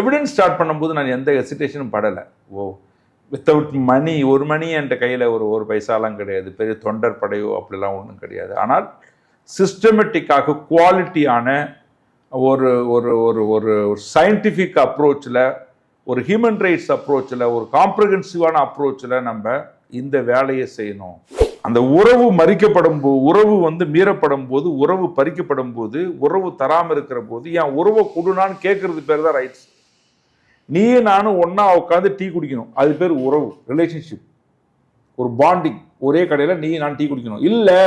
Evidence start பண்ணும்போது நான் எந்த ஹெசிடேஷனும் படலை. ஓ வித்தவுட் மணி ஒரு மணி என்ற கையில் ஒரு ஒரு பைசாலாம் கிடையாது. பெரிய தொண்டர் படையோ அப்படிலாம் ஒன்றும் கிடையாது. ஆனால் சிஸ்டமேட்டிக்காக குவாலிட்டியான ஒரு ஒரு ஒரு ஒரு சயின்டிஃபிக் அப்ரோச்சில் ஒரு ஹியூமன் ரைட்ஸ் அப்ரோச்சில் ஒரு காம்ப்ரஹென்சிவான அப்ரோச்சில் நம்ம இந்த வேலையை செய்யணும். அந்த உறவு மறிக்கப்படும் போ உறவு வந்து மீறப்படும் போது உறவு பறிக்கப்படும் போது உறவு தராமல் இருக்கிற போது என் உறவை கொடுனான்னு கேட்கறது பேர் தான் ரைட்ஸ் நீயே நானும் ஒன்றா உட்காந்து டீ குடிக்கணும். அது பேர் உறவு ரிலேஷன்ஷிப் ஒரு பாண்டிங் ஒரே கடையில் நீ நான் டீ குடிக்கணும். இல்லை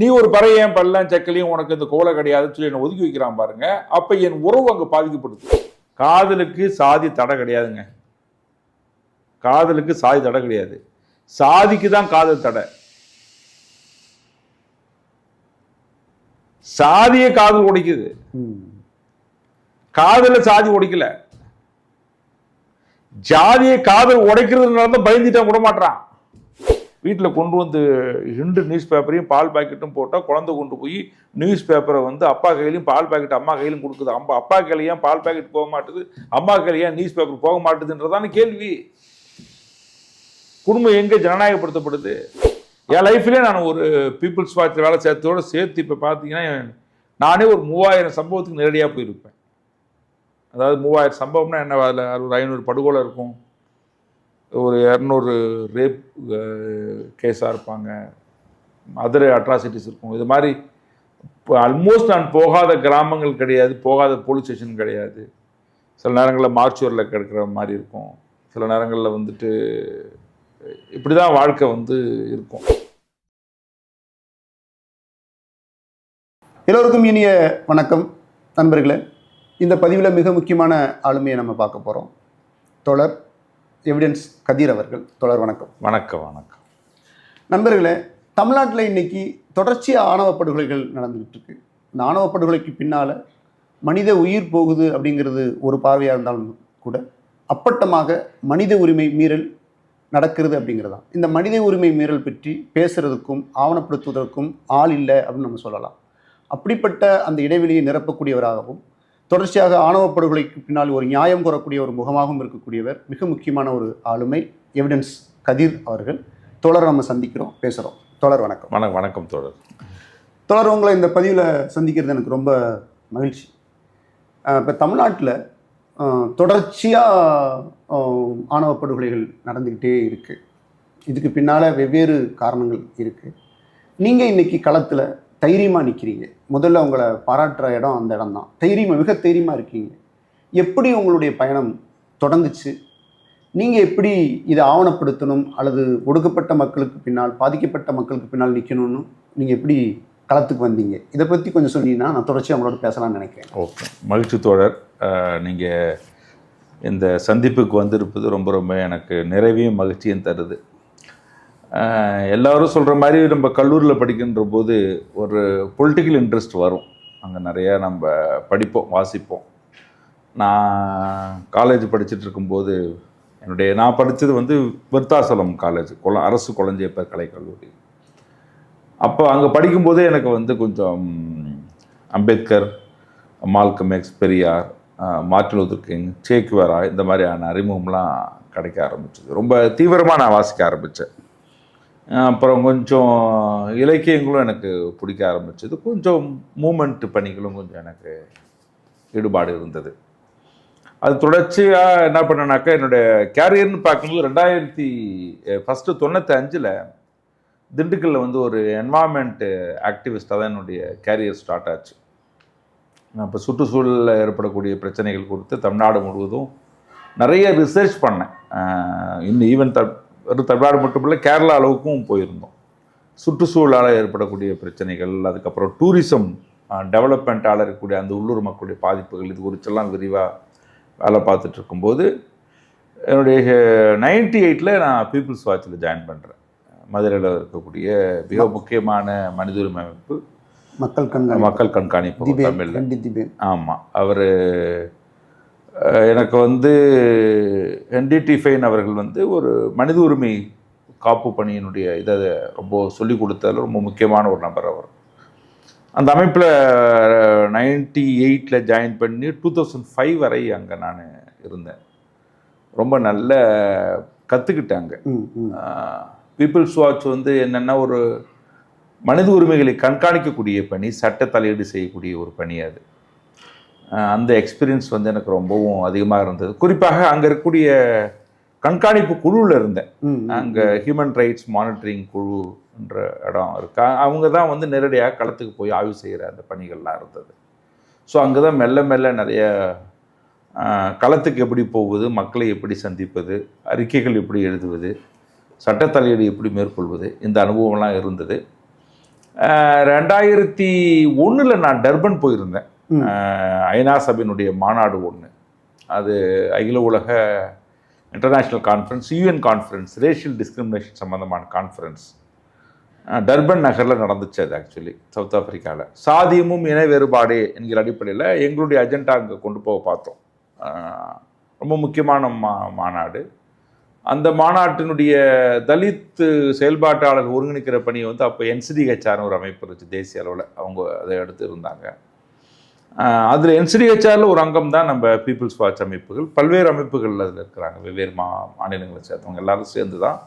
நீ ஒரு பறையன் பல்லன் சக்கலையும் உனக்கு இந்த கோலை கிடையாதுன்னு சொல்லி என்னை ஒதுக்கி வைக்கிறான் பாருங்க. அப்போ என் உறவு அங்கே பாதிக்கப்படுது. காதலுக்கு சாதி தடை கிடையாதுங்க. காதலுக்கு சாதி தடை கிடையாது. சாதிக்கு தான் காதல் தடை. சாதிய காதல் உடைக்குது. காதல சாதி உடைக்கல. ஜாதியை காதல் உடைக்கிறதுனால தான் பயந்துட்டான் விட மாட்டான் வீட்டில் கொண்டு வந்து ரெண்டு நியூஸ் பேப்பரையும் பால் பாக்கெட்டும் போட்டால் குழந்தை கொண்டு போய் நியூஸ் பேப்பரை வந்து அப்பா கையிலையும் பால் பாக்கெட் அம்மா கையிலும் கொடுக்குது. அம்மா அப்பா கையில பால் பாக்கெட் போக மாட்டுது? அம்மா கையில ஏன் நியூஸ் பேப்பர் போக மாட்டுதுன்றதான கேள்வி. குடும்பம் எங்கே ஜனநாயகப்படுத்தப்படுது? என் லைஃப்லேயே நான் ஒரு பீப்புள்ஸ் வாட்ச் வேலை சேர்த்தோட சேர்த்து இப்போ பார்த்தீங்கன்னா நானே ஒரு மூவாயிரம் சம்பவத்துக்கு நேரடியாக போயிருப்பேன். அதாவது மூவாயிரம் சம்பவம்னா என்ன? அதில் ஒரு ஐநூறு படுகொலை இருக்கும். ஒரு இரநூறு ரேப் கேஸாக இருப்பாங்க. அதர் அட்ராசிட்டிஸ் இருக்கும். இது மாதிரி இப்போ ஆல்மோஸ்ட் நான் போகாத கிராமங்கள் கிடையாது. போகாத போலீஸ் ஸ்டேஷன் கிடையாது. சில நேரங்களில் மார்ச்சுவரில் கிடக்கிற மாதிரி இருக்கும். சில நேரங்களில் வந்துட்டு இப்படி தான் வாழ்க்கை வந்து இருக்கும். எல்லோருக்கும் இனிய வணக்கம். நண்பர்களே இந்த பதிவில் மிக முக்கியமான ஆளுமையை நம்ம பார்க்க போகிறோம் தொடர் எவிடன்ஸ் கதிர் அவர்கள் தொடர் வணக்கம். வணக்கம் வணக்கம். நண்பர்களே தமிழ்நாட்டில் இன்னைக்கு தொடர்ச்சியாக ஆணவ படுகொலைகள் நடந்துகிட்டு இருக்கு. இந்த ஆணவ படுகொலைக்கு பின்னால் மனித உயிர் போகுது அப்படிங்கிறது ஒரு பார்வையாக இருந்தாலும் கூட அப்பட்டமாக மனித உரிமை மீறல் நடக்கிறது அப்படிங்கிறது தான் இந்த மனித உரிமை மீறல் பற்றி பேசுறதுக்கும் ஆவணப்படுத்துவதற்கும் ஆள் இல்லை அப்படின்னு நம்ம சொல்லலாம். அப்படிப்பட்ட அந்த இடைவெளியை நிரப்பக்கூடியவராகவும் தொடர்ச்சியாக ஆணவ படுகொலைக்கு பின்னால் ஒரு நியாயம் கூறக்கூடிய ஒரு முகமாகவும் இருக்கக்கூடியவர் மிக முக்கியமான ஒரு ஆளுமை எவிடன்ஸ் கதிர் அவர்கள். தொடர் நம்ம சந்திக்கிறோம் பேசுகிறோம் தொடர் வணக்கம். வணக்கம் வணக்கம் தோழர். தொடர் உங்களை இந்த பதிவில் சந்திக்கிறது எனக்கு ரொம்ப மகிழ்ச்சி. இப்போ தமிழ்நாட்டில் தொடர்ச்சியாக ஆணவ படுகொலைகள் நடந்துக்கிட்டே இருக்குது இதுக்கு பின்னால் வெவ்வேறு காரணங்கள் இருக்குது நீங்கள் இன்னைக்கு களத்தில் தைரியமாக நிற்கிறீங்க முதல்ல உங்களை பாராட்டுற இடம் அந்த இடம் தான் தைரியமாக மிக தைரியமாக இருக்கீங்க. எப்படி உங்களுடைய பயணம் தொடங்குச்சு? நீங்கள் எப்படி இதை ஆவணப்படுத்தணும்? அல்லது ஒடுக்கப்பட்ட மக்களுக்கு பின்னால் பாதிக்கப்பட்ட மக்களுக்கு பின்னால் நிற்கணும்னு நீங்கள் எப்படி களத்துக்கு வந்தீங்க? இதை பற்றி கொஞ்சம் சொன்னீங்கன்னா நான் தொடர்ச்சி அவங்களோட பேசலாம்னு நினைக்கிறேன். ஓகே. மகிழ்ச்சி தோழர். நீங்கள் இந்த சந்திப்புக்கு வந்திருப்பது ரொம்ப ரொம்ப எனக்கு நிறைவையும் மகிழ்ச்சியும் தருது. எல்லாரும் சொல்கிற மாதிரி நம்ம கல்லூரியில் படிக்கின்ற போது ஒரு பொலிட்டிக்கல் இன்ட்ரெஸ்ட் வரும். அங்கே நிறையா நம்ம படிப்போம் வாசிப்போம். நான் காலேஜ் படிச்சுட்டு இருக்கும்போது என்னுடைய நான் படித்தது வந்து விருத்தாசலம் காலேஜ் கொல அரசு குழந்தையப்பர் கலைக்கல்லூரி. அப்போ அங்கே படிக்கும்போதே எனக்கு வந்து கொஞ்சம் அம்பேத்கர் மால்கம் எக்ஸ் பெரியார் அஹ், Martin Luther King Che Guevara இந்த மாதிரியான அறிமுகம்லாம் கிடைக்க ஆரம்பிச்சது. ரொம்ப தீவிரமாக நான் வாசிக்க ஆரம்பித்தேன் அப்புறம் கொஞ்சம் இலக்கியங்களும் எனக்கு பிடிக்க ஆரம்பிச்சது. கொஞ்சம் மூமெண்ட் பணிகளும் கொஞ்சம் எனக்கு ஈடுபாடு இருந்தது. அது தொடர்ச்சியாக என்ன பண்ணேனாக்கா என்னுடைய கேரியர்னு பார்க்கும்போது ரெண்டாயிரத்தி ஃபஸ்ட்டு தொண்ணூற்றி அஞ்சில் திண்டுக்கல்லில் வந்து ஒரு என்வாயன்மெண்ட் ஆக்டிவிஸ்டாக தான் என்னுடைய கேரியர் ஸ்டார்ட் ஆச்சு. நான் இப்போ சுற்றுச்சூழலில் ஏற்படக்கூடிய பிரச்சனைகள் குறித்து தமிழ்நாடு முழுவதும் நிறைய ரிசர்ச் பண்ணேன். இன்னும் ஈவன் த வெறும் தமிழ்நாடு மட்டும் இல்லை கேரளா அளவுக்கும் போயிருந்தோம். சுற்றுச்சூழலால் ஏற்படக்கூடிய பிரச்சனைகள் அதுக்கப்புறம் டூரிசம் டெவலப்மெண்ட்டால் இருக்கக்கூடிய அந்த உள்ளூர் மக்களுடைய பாதிப்புகள் இது குறிச்செல்லாம் விரிவாக வேலை பார்த்துட்டு இருக்கும்போது என்னுடைய நைன்டி எயிட்டில் நான் பீப்புள்ஸ் வாட்சில் ஜாயின் பண்ணுறேன் மதுரையில் இருக்கக்கூடிய மிக முக்கியமான மனித உரிமை அமைப்பு. மக்கள் கண்காணி மக்கள் கண்காணிப்பு தமிழில். ஆமாம் அவர் எனக்கு வந்து என்டிடி ஃபைன் அவர்கள் வந்து ஒரு மனித உரிமை காப்பு பணியினுடைய இதை ரொம்ப சொல்லி கொடுத்ததுல ரொம்ப முக்கியமான ஒரு நபர் அவர். அந்த அமைப்பில் நைன்டி எயிட்டில் ஜாயின் பண்ணி டூ தௌசண்ட் ஃபைவ் வரை அங்கே நான் இருந்தேன். ரொம்ப நல்ல கற்றுக்கிட்டாங்க ம் ம். பீப்புள்ஸ் வாட்ச் வந்து என்னென்னா ஒரு மனித உரிமைகளை கண்காணிக்கக்கூடிய பணி சட்ட தலையீடு செய்யக்கூடிய ஒரு பணி அது. அந்த எக்ஸ்பீரியன்ஸ் வந்து எனக்கு ரொம்பவும் அதிகமாக இருந்தது. குறிப்பாக அங்கே இருக்கக்கூடிய கண்காணிப்பு குழுவில் இருந்தேன். அங்கே ஹியூமன் ரைட்ஸ் மானிட்டரிங் குழுன்ற இடம் இருக்கா. அவங்க தான் வந்து நேரடியாக களத்துக்கு போய் ஆய்வு செய்கிற அந்த பணிகள்லாம் இருந்தது. ஸோ அங்கே தான் மெல்ல மெல்ல நிறைய களத்துக்கு எப்படி போவது மக்களை எப்படி சந்திப்பது அறிக்கைகள் எப்படி எழுதுவது சட்ட தலையீடு எப்படி மேற்கொள்வது இந்த அனுபவம்லாம் இருந்தது. ரெண்டாயிரத்தி ஒன்றில் நான் டர்பன் போயிருந்தேன். ஐநா சபையினுடைய மாநாடு ஒன்று அது அகில உலக international conference UN conference racial discrimination சம்மந்தமான கான்ஃபரன்ஸ் டர்பன் நகரில் நடந்துச்சு அது ஆக்சுவலி சவுத் ஆப்பிரிக்காவில் சாதியமும் இன வேறுபாடு என்கிற அடிப்படையில் எங்களுடைய அஜெண்டா அங்கே கொண்டு போக பார்த்தோம். ரொம்ப முக்கியமான மா மாநாடு. அந்த மாநாட்டினுடைய தலித் செயல்பாட்டாளர் ஒருங்கிணைக்கிற பணியை வந்து அப்போ என்சிடிஹெச்ஆர்னு ஒரு அமைப்பு இருந்துச்சு தேசிய அளவில். அவங்க அதை எடுத்து இருந்தாங்க அதில் என்சிடிஹெச்ஆரில் ஒரு அங்கம் தான் நம்ம பீப்புள்ஸ் வாட்ச் அமைப்புகள். பல்வேறு அமைப்புகள் அதில் இருக்கிறாங்க. வெவ்வேறு மா மாநிலங்களை சேர்ந்தவங்க எல்லாரும் சேர்ந்து தான்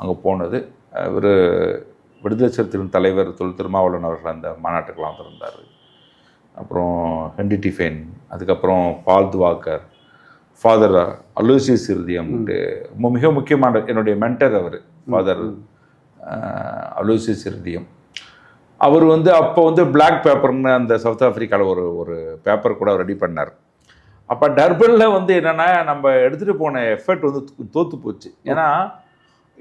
அங்கே போனது. இவர் விடுதலை சிறுத்தைகளின் தலைவர் தொல் திருமாவளவன் அவர்கள் அந்த மாநாட்டுக்கெல்லாம் வந்திருந்தார். அப்புறம் ஹென்டி டிஃபைன் அதுக்கப்புறம் பால் துவாக்கர் ஃபாதர் அலூசியஸ் இருதியம்ட்டு ரொம்ப மிக முக்கியமான என்னுடைய மென்டர் அவர் ஃபாதர் அலூசியஸ் இருதியம் அவர் வந்து அப்போ வந்து பிளாக் பேப்பர்னு அந்த சவுத் ஆஃப்ரிக்காவில் ஒரு ஒரு பேப்பர் கூட ரெடி பண்ணார். அப்போ டர்பனில் வந்து என்னென்னா நம்ம எடுத்துகிட்டு போன எஃபர்ட் வந்து தோற்று போச்சு. ஏன்னா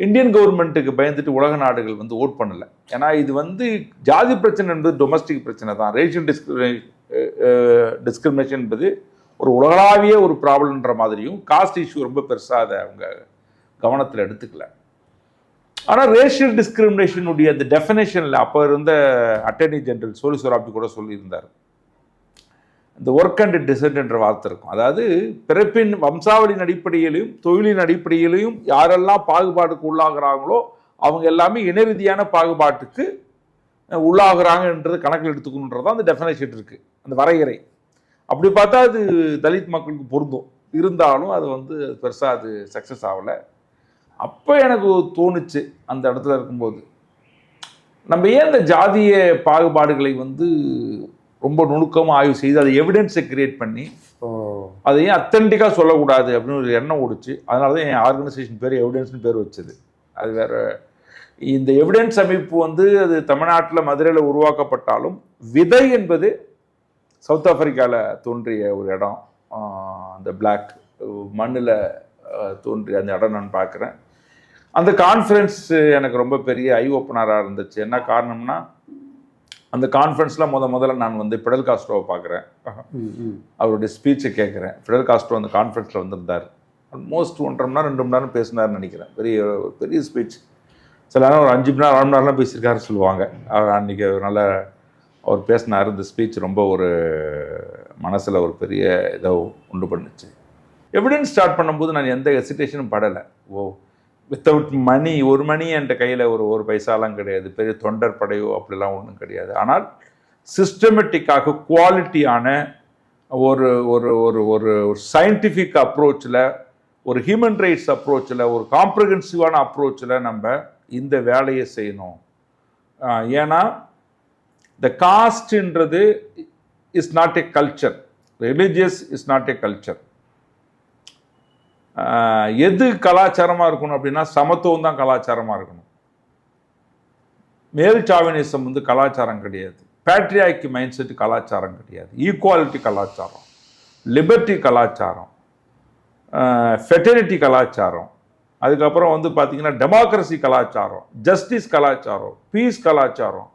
இந்தியன் கவர்மெண்ட்டுக்கு பயந்துட்டு உலக நாடுகள் வந்து ஓட் பண்ணலை. ஏன்னா இது வந்து ஜாதி பிரச்சனை என்பது டொமஸ்டிக் பிரச்சனை தான். ரேஷியல் டிஸ்கிரிமினே டிஸ்கிரிமினேஷன் என்பது ஒரு உலகளாவிய ஒரு ப்ராப்ளம்ன்ற மாதிரியும் காஸ்ட் இஷ்யூ ரொம்ப பெருசாக அதை அவங்க கவனத்தில் எடுத்துக்கல. ஆனால் ரேஷியல் டிஸ்கிரிமினேஷனுடைய அந்த டெஃபினேஷனில் அப்போ இருந்த அட்டர்னி ஜெனரல் சோலி சொராப்ஜி கூட சொல்லியிருந்தார். இந்த ஒர்க் அண்ட் டிசன்ட் என்ற வார்த்தை இருக்கும். அதாவது பிறப்பின் வம்சாவளியின் அடிப்படையிலையும் தொழிலின் அடிப்படையிலையும் யாரெல்லாம் பாகுபாடுக்கு உள்ளாகிறாங்களோ அவங்க எல்லாமே இனரீதியான பாகுபாட்டுக்கு உள்ளாகிறாங்கன்றது கணக்கில் எடுத்துக்கணுன்றது தான் அந்த டெஃபினேஷன் இருக்குது அந்த வரையறை. அப்படி பார்த்தா அது தலித் மக்களுக்கு பொருந்தும். இருந்தாலும் அது வந்து பெருசாக அது சக்ஸஸ் ஆகலை. அப்போ எனக்கு தோணுச்சு அந்த இடத்துல இருக்கும்போது. நம்ம ஏன் இந்த ஜாதிய பாகுபாடுகளை வந்து ரொம்ப நுணுக்கமாக ஆய்வு செய்து அதை எவிடன்ஸை கிரியேட் பண்ணி அதை ஏன் அத்தன்டிக்காக சொல்லக்கூடாது அப்படின்னு ஒரு எண்ணம் ஓடுச்சு. அதனால தான் என் ஆர்கனைசேஷன் பேர் எவிடன்ஸ்னு பேர் வச்சது. அது வேற இந்த எவிடன்ஸ் அமைப்பு வந்து அது தமிழ்நாட்டில் மதுரையில் உருவாக்கப்பட்டாலும் விதை என்பது சவுத் ஆப்பிரிக்காவில் தோன்றிய ஒரு இடம். அந்த பிளாக் மண்ணில் தோன்றிய அந்த இடம் நான் பார்க்குறேன். அந்த கான்ஃபரன்ஸ் எனக்கு ரொம்ப பெரிய ஐ ஓப்பனராக இருந்துச்சு. என்ன காரணம்னா அந்த கான்ஃபரன்ஸில் முத முதல்ல நான் வந்து பிடல் காஸ்ட்ரோவை பார்க்குறேன். அவருடைய ஸ்பீச்சை கேட்குறேன். ஃபிடல் காஸ்ட்ரோ அந்த கான்ஃபரன்ஸில் வந்திருந்தார். ஆல்மோஸ்ட் ஒன்றரை மணி நேரம் ரெண்டு மணி நேரம் பேசினார்னு நினைக்கிறேன். பெரிய ஒரு பெரிய ஸ்பீச் சில நேரம் ஒரு அஞ்சு மணி நேரம் ஆறு மணி நேரம்லாம் பேசியிருக்காரு சொல்லுவாங்க. அவர் அன்றைக்கி நல்ல அவர் பேசினார். இந்த ஸ்பீச் ரொம்ப ஒரு மனசில் ஒரு பெரிய இதை உண்டு பண்ணுச்சு. எவிடன்ஸ் ஸ்டார்ட் பண்ணும்போது நான் எந்த ஹெசிடேஷனும் படலை. ஓ வித்தவுட் மணி ஒரு மணி என்ற கையில் ஒரு ஒரு பைசாலாம் கிடையாது. பெரிய தொண்டர் படையோ அப்படிலாம் ஒன்றும் கிடையாது. ஆனால் சிஸ்டமேட்டிக்காக குவாலிட்டியான ஒரு ஒரு ஒரு ஒரு சயின்டிஃபிக் அப்ரோச்சில் ஒரு ஹியூமன் ரைட்ஸ் அப்ரோச்சில் ஒரு காம்ப்ரஹென்சிவான அப்ரோச்சில் நம்ம இந்த வேலையை செய்யணும். ஏன்னா the காஸ்ட்ன்றது is not a culture religious is not a culture எது கலாச்சாரமாக இருக்கணும் அப்படின்னா சமத்துவம் தான் கலாச்சாரமாக இருக்கணும். மேல் சாவினிசம் வந்து கலாச்சாரம் கிடையாது. பேட்ரியாக்கி மைண்ட் செட் கலாச்சாரம் கிடையாது. ஈக்குவாலிட்டி கலாச்சாரம். லிபர்ட்டி கலாச்சாரம். ஃபெட்டர்னிட்டி கலாச்சாரம். அதுக்கப்புறம் வந்து பார்த்தீங்கன்னா டெமோக்ரஸி கலாச்சாரம். ஜஸ்டிஸ் கலாச்சாரம். பீஸ் கலாச்சாரம்.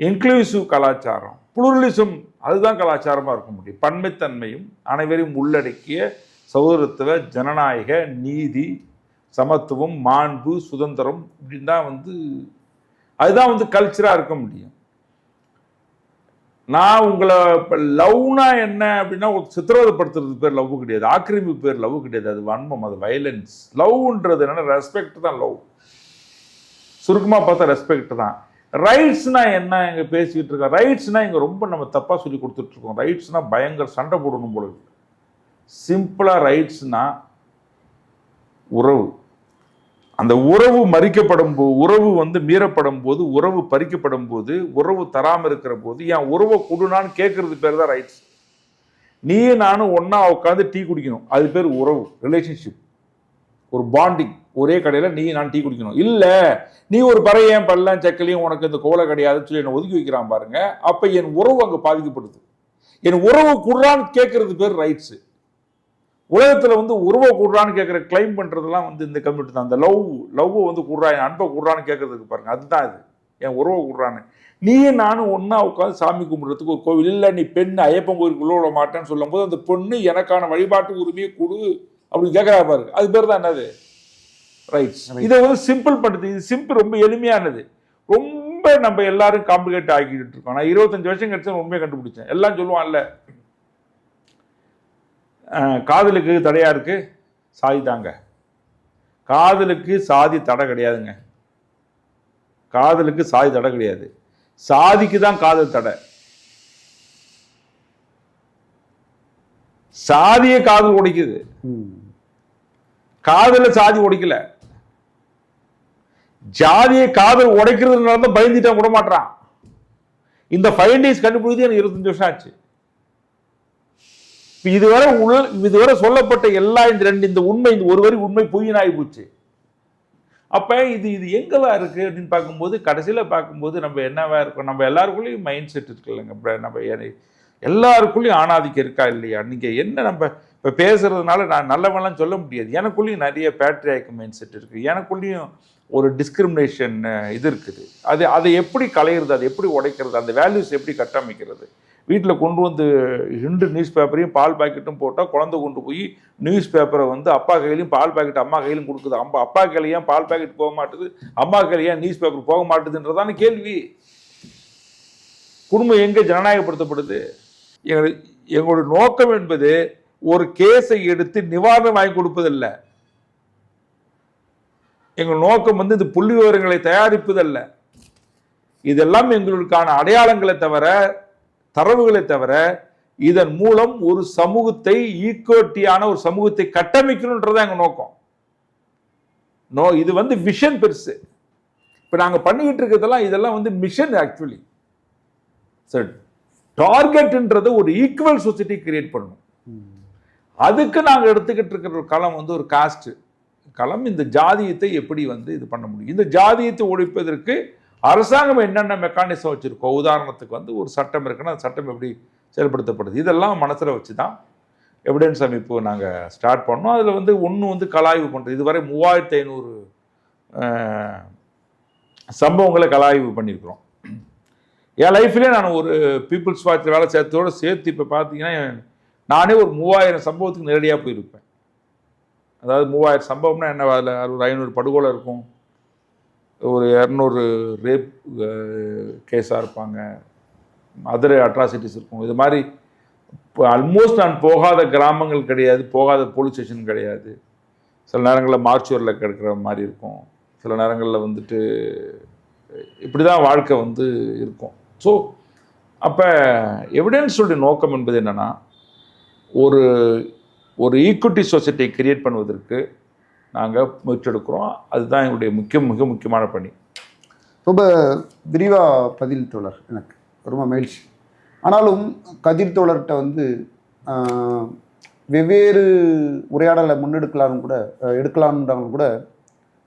இன்க்ளூசிவ் கலாச்சாரம். புளூரலிசம் அதுதான் கலாச்சாரமாக இருக்க முடியும். பன்மைத்தன்மையும் அனைவரையும் உள்ளடக்கிய சௌதரத்துவ ஜனநாயக நீதி சமத்துவம் மாண்பு சுதந்திரம் இப்படின்னு தான் வந்து அதுதான் வந்து கல்ச்சராக இருக்க முடியும். நான் உங்களை இப்போ லவ்னா என்ன அப்படின்னா ஒரு சித்திரவதைப்படுத்துறது பேர் லவ் கிடையாது. ஆக்கிரமிப்பு பேர் லவ் கிடையாது. அது வன்மம் அது வயலன்ஸ் லவ்ன்றது என்னன்னா ரெஸ்பெக்ட் தான் லவ் சுருக்கமாக பார்த்தா ரெஸ்பெக்ட் தான். ரைட்ஸ்னால் என்ன? இங்கே பேசிக்கிட்டு இருக்கோம் ரைட்ஸ்னால் இங்கே ரொம்ப நம்ம தப்பாக சொல்லி கொடுத்துட்ருக்கோம் ரைட்ஸ்னால் பயங்கர சண்டை போடணும் போல இருக்குது சிம்பிளாக ரைட்ஸ்னா உறவு. அந்த உறவு மறிக்கப்படும் போது உறவு வந்து மீறப்படும் போது உறவு பறிக்கப்படும் போது உறவு தராமல் இருக்கிற போது என் உறவை கொடுனான்னு கேட்கறது பேர் தான் ரைட்ஸ். நீயும் நானும் ஒன்றா உட்காந்து டீ குடிக்கணும். அது பேர் உறவு ரிலேஷன்ஷிப் ஒரு பாண்டிங் ஒரே கடையில் நீ நான் டீ குடிக்கணும். இல்லை நீ ஒரு பறையன் பள்ளம் செக்கலையும் உனக்கு இந்த கோலை கிடையாதுன்னு சொல்லி என்னை ஒதுக்கி வைக்கிறான் பாருங்க. அப்போ என் உறவு அங்கே பாதிக்கப்படுது. என் உறவு குடுறான்னு கேட்கறது பேர் ரைட்ஸு. உலகத்தில் வந்து உறவை கூடுறான்னு கேட்குற கிளைம் பண்ணுறதெல்லாம் வந்து இந்த கம்யூனிட்டி தான். அந்த லவ் லவ்வை வந்து கூடுறா என் அன்பை கூடுறான்னு கேட்கறதுக்கு பாருங்க. அதுதான் இது. என் உறவை கூடுறான்னு. நீயும் நானும் ஒன்றா உட்காந்து சாமி கும்பிட்றதுக்கு ஒரு கோவில். இல்லை நீ பெண் ஐயப்பன் கோயிலுக்குள்ள விட மாட்டேன்னு சொல்லும்போது அந்த பொண்ணு எனக்கான வழிபாட்டு உரிமையை கொடு அப்படின்னு கேட்குறா பாருங்க. அது பேர் தான் என்னது? ரைட்ஸ் இதை வந்து சிம்பிள் பண்ணுறது இது சிம்பிள் ரொம்ப எளிமையானது. ரொம்ப நம்ம எல்லாரும் காம்ப்ளிகேட் ஆக்கிட்டு இருக்கோம். நான் இருபத்தஞ்சு வருஷம் கழிச்சு உண்மையை கண்டுபிடிச்சேன். எல்லாம் சொல்லுவான்ல காதலுக்கு தடையா இருக்கு? சாதி தாங்க. காதலுக்கு சாதி தடை கிடையாதுங்க. காதலுக்கு சாதி தடை கிடையாது. சாதிக்கு தான் காதல் தடை. சாதிய காதல் உடைக்குது. காதல சாதி உடைக்கல ஜாதியை காதல் உடைக்கிறதுனால தான் பயந்துட்டான் விட மாட்டான் இந்த ஃபைவ் டேஸ் கண்டுபிடிச்சு எனக்கு இருபத்தஞ்சு வருஷம் ஆச்சு. இதுவரை உள்ள இதுவரை சொல்லப்பட்ட எல்லா இந்த ரெண்டு இந்த உண்மை இந்த ஒரு வரி உண்மை பொய்யினாகி போச்சு. அப்ப இது இது எங்கெல்லாம் இருக்கு அப்படின்னு பார்க்கும்போது கடைசியில் பார்க்கும்போது நம்ம என்னவா இருக்கோம்? நம்ம எல்லாருக்குள்ளேயும் மைண்ட் செட் இருக்கு இல்லைங்க. நம்ம ஏ- எல்லாருக்குள்ளேயும் ஆணாதிக்கம் இருக்கா இல்லையா? நீங்கள் என்ன நம்ம இப்போ பேசுறதுனால நான் நல்லவன்லாம் சொல்ல முடியாது. எனக்குள்ளேயும் நிறைய பேட்ரியாக்கு மைண்ட் செட் இருக்குது எனக்குள்ளேயும் ஒரு டிஸ்கிரிமினேஷன் இது இருக்குது. அது அதை எப்படி களையிறது? அதை எப்படி உடைக்கிறது? அந்த வேல்யூஸ் எப்படி கட்டமைக்கிறது? வீட்டில் கொண்டு வந்து ரெண்டு நியூஸ் பேப்பரையும் பால் பாக்கெட்டும் போட்டால் குழந்தை கொண்டு போய் நியூஸ் பேப்பரை வந்து அப்பா கையிலையும் பால் பாக்கெட் அம்மா கையிலும் கொடுக்குது. அம்மா அப்பா கையில பால் பாக்கெட் போக மாட்டுது? அம்மா கையில நியூஸ் பேப்பர் போக மாட்டுதுன்றதான கேள்வி. குடும்பம் எங்கே ஜனநாயகப்படுத்தப்படுது? எங்கள் எங்களோட நோக்கம் என்பது ஒரு கேஸை எடுத்து நிவாரணம் வாங்கி கொடுப்பதல்ல. எங்கள் நோக்கம் வந்து இந்த புள்ளி விவரங்களை தயாரிப்பதல்ல. இதெல்லாம் எங்களுக்கான அடையாளங்களை தவிர தரவுகளை தவிர இதன் மூலம் ஒரு சமூகத்தை ஈக்குவட்டியான ஒரு சமூகத்தை கட்டமைக்கணுன்றது எங்கள் நோக்கம். நோ இது வந்து விஷன் பெருசு. இப்போ நாங்கள் பண்ணிக்கிட்டு இருக்கிறதெல்லாம் இதெல்லாம் வந்து மிஷன் ஆக்சுவலி சரி டார்கெட்ன்றது ஒரு ஈக்குவல் சொசைட்டி கிரியேட் பண்ணணும். அதுக்கு நாங்கள் எடுத்துக்கிட்டு இருக்கிற ஒரு களம் வந்து ஒரு காஸ்ட்டு களம் இந்த ஜாதியத்தை எப்படி வந்து இது பண்ண முடியும்? இந்த ஜாதியத்தை ஒழிப்பதற்கு அரசாங்கம் என்னென்ன மெக்கானிசம் வச்சுருக்கோ உதாரணத்துக்கு வந்து ஒரு சட்டம் இருக்குன்னா அந்த சட்டம் எப்படி செயல்படுத்தப்படுது? இதெல்லாம் மனசில் வச்சு தான் எவிடன்ஸ் அமைப்பு நாங்கள் ஸ்டார்ட் பண்ணோம். அதில் வந்து ஒன்று வந்து கலாய்வு பண்ணுறது இதுவரை மூவாயிரத்தி ஐநூறு சம்பவங்களை கலாய்வு பண்ணியிருக்கிறோம். என் லைஃப்லேயே நான் ஒரு பீப்புள்ஸ் வாட்ச் வேலை சேர்த்தோட சேர்த்து இப்போ பார்த்தீங்கன்னா நானே ஒரு மூவாயிரம் சம்பவத்துக்கு நேரடியாக போயிருப்பேன். அதாவது மூவாயிரம் சம்பவம்னா என்ன? அதில் ஒரு ஐநூறு படுகொலை இருக்கும். ஒரு இரநூறு ரேப் கேஸாக இருப்பாங்க. அதர் அட்ராசிட்டிஸ் இருக்கும். இது மாதிரி இப்போ ஆல்மோஸ்ட் நான் போகாத கிராமங்கள் கிடையாது. போகாத போலீஸ் ஸ்டேஷன் கிடையாது. சில நேரங்களில் மார்ச்சுவரில் கிடக்கிற மாதிரி இருக்கும். சில நேரங்களில் வந்துட்டு இப்படி தான் வாழ்க்கை வந்து இருக்கும். ஸோ அப்போ எவிடன்ஸுடைய நோக்கம் என்பது என்னென்னா ஒரு ஒரு ஈக்குவிட்டி சொசைட்டியை கிரியேட் பண்ணுவதற்கு நாங்கள் முயற்செடுக்கிறோம் அதுதான் எங்களுடைய முக்கிய மிக முக்கியமான பணி. ரொம்ப விரிவாக பதில் தோழர் எனக்கு. ரொம்ப மகிழ்ச்சி. ஆனாலும் கதிர் தோழர்கிட்ட வந்து வெவ்வேறு உரையாடலை முன்னெடுக்கலாம்னு கூட அஹ், கூட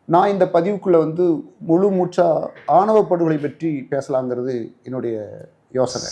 நான் இந்த பதிவுக்குள்ளே வந்து முழு மூச்சா ஆணவ படுகொலை பற்றி பேசலாங்கிறது என்னுடைய யோசனை.